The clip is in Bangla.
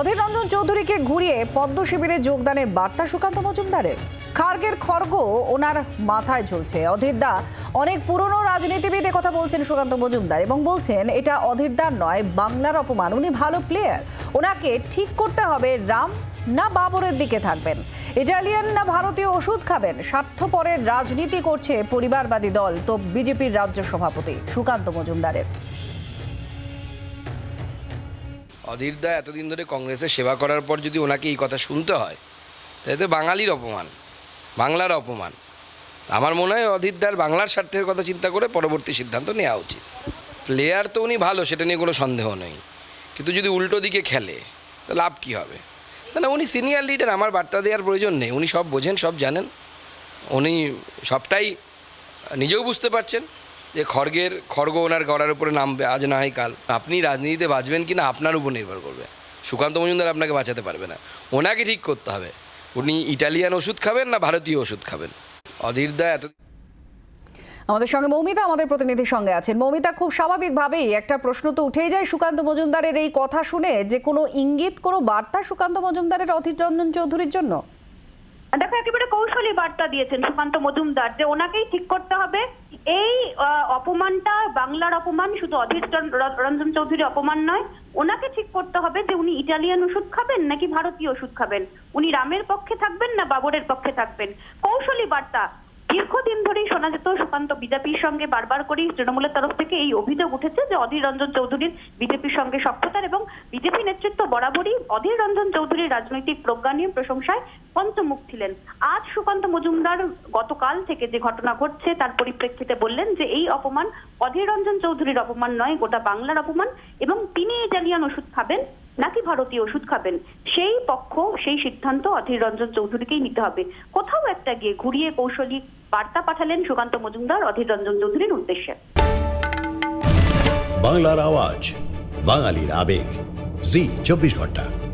অধীর রঞ্জন চৌধুরীকে ঘুরিয়ে পদ্ম শিবিরে যোগদানের বার্তা সুকান্ত মজুমদারের। খার্গের খর্গ ওনার মাথায় ঝুলছে। অধীর দা অনেক পুরনো রাজনীতিবিদ কথা বলছেন সুকান্ত মজুমদার এবং বলছেন, এটা অধীর দার নয়, বাংলার অপমান। উনি ভালো প্লেয়ার ওনাকে ঠিক করতে হবে রাম না বাবরের দিকে থাকবেন। ইটালিয়ান না ভারতীয় ওষুধ খাবেন? স্বার্থপরের রাজনীতি করছে পরিবারবাদী দল। তো বিজেপির রাজ্য সভাপতি সুকান্ত মজুমদারের। অধীরদা এতদিন ধরে কংগ্রেসের সেবা করার পর যদি ওনাকে এই কথা শুনতে হয়, তাহলে তো বাঙালির অপমান, বাংলার অপমান। আমার মনে হয় অধীরদার বাংলার স্বার্থের কথা চিন্তা করে পরবর্তী সিদ্ধান্ত নেওয়া উচিত। প্লেয়ার তো উনি ভালো, সেটা নিয়ে কোনো সন্দেহ নেই। কিন্তু যদি উল্টো দিকে খেলে লাভ কী হবে? না উনি সিনিয়র লিডার আমার বার্তা দেওয়ার প্রয়োজন নেই। উনি সব বোঝেন, সব জানেন। উনি সবটাই নিজেও বুঝতে পারছেন। যে খড়গের খড়গ ওনার গড়ার উপরে নামবে আজ না হয় কাল। আপনি রাজনীতিতে বাঁচবেন কি না আপনার উপর নির্ভর করবে। সুকান্ত মজুমদার আপনাকে বাঁচাতে পারবে না। ওনাকে ঠিক করতে হবে। উনি ইটালিয়ান ওষুধ খাবেন না ভারতীয় ওষুধ খাবেন। অধীরদা এত আমাদের সঙ্গে মৌমিতা আমাদের প্রতিনিধির সঙ্গে আছেন। মৌমিতা খুব স্বাভাবিকভাবেই একটা প্রশ্ন তো উঠেই যায় সুকান্ত মজুমদারের এই কথা শুনে। যে কোনো ইঙ্গিত কোনো বার্তা সুকান্ত মজুমদারের অধীর রঞ্জন চৌধুরীর জন্য? দেখো একেবারে কৌশলী বার্তা দিয়েছেন সুকান্ত মজুমদার যে ওনাকেই ঠিক করতে হবে। এই অপমানটা বাংলার অপমান, শুধু অধীর রঞ্জন চৌধুরীর অপমান নয়, ওনাকে ঠিক করতে হবে যে উনি ইটালিয়ান ওষুধ খাবেন নাকি ভারতীয় ওষুধ খাবেন? উনি রামের পক্ষে থাকবেন না বাবরের পক্ষে থাকবেন? কৌশলী বার্তা দীর্ঘদিন ধরেই শোনা যেত, সুকান্ত বিজেপির সঙ্গে বারবার করেই তৃণমূলের তরফ থেকে এই অভিযোগ উঠেছে যে অধীর রঞ্জন চৌধুরীর বিজেপির সঙ্গে সক্ষতার এবং বিজেপি নেতৃত্ব বরাবরই অধীর রঞ্জন চৌধুরীর রাজনৈতিক প্রজ্ঞা নিয়ে প্রশংসায় পঞ্চমুখ ছিলেন। আজ সুকান্ত মজুমদার গতকাল থেকে যে ঘটনা ঘটছে তার পরিপ্রেক্ষিতে বললেন যে এই অপমান অধীর রঞ্জন চৌধুরীর অপমান নয়, গোটা বাংলার অপমান এবং তিনি ইটালিয়ান ওষুধ খাবেন। নাকি ভারতীয় ওষুধ খাবেন? সেই পক্ষ, সেই সিদ্ধান্ত অধীর রঞ্জন চৌধুরীকেই নিতে হবে। কোথাও একটা গিয়ে ঘুরিয়ে কৌশলী বার্তা পাঠালেন সুকান্ত মজুমদার, অধীর রঞ্জন চৌধুরীর উদ্দেশ্যে। বাংলার আওয়াজ, বাঙালির আবেগ। জি, চব্বিশ ঘণ্টা।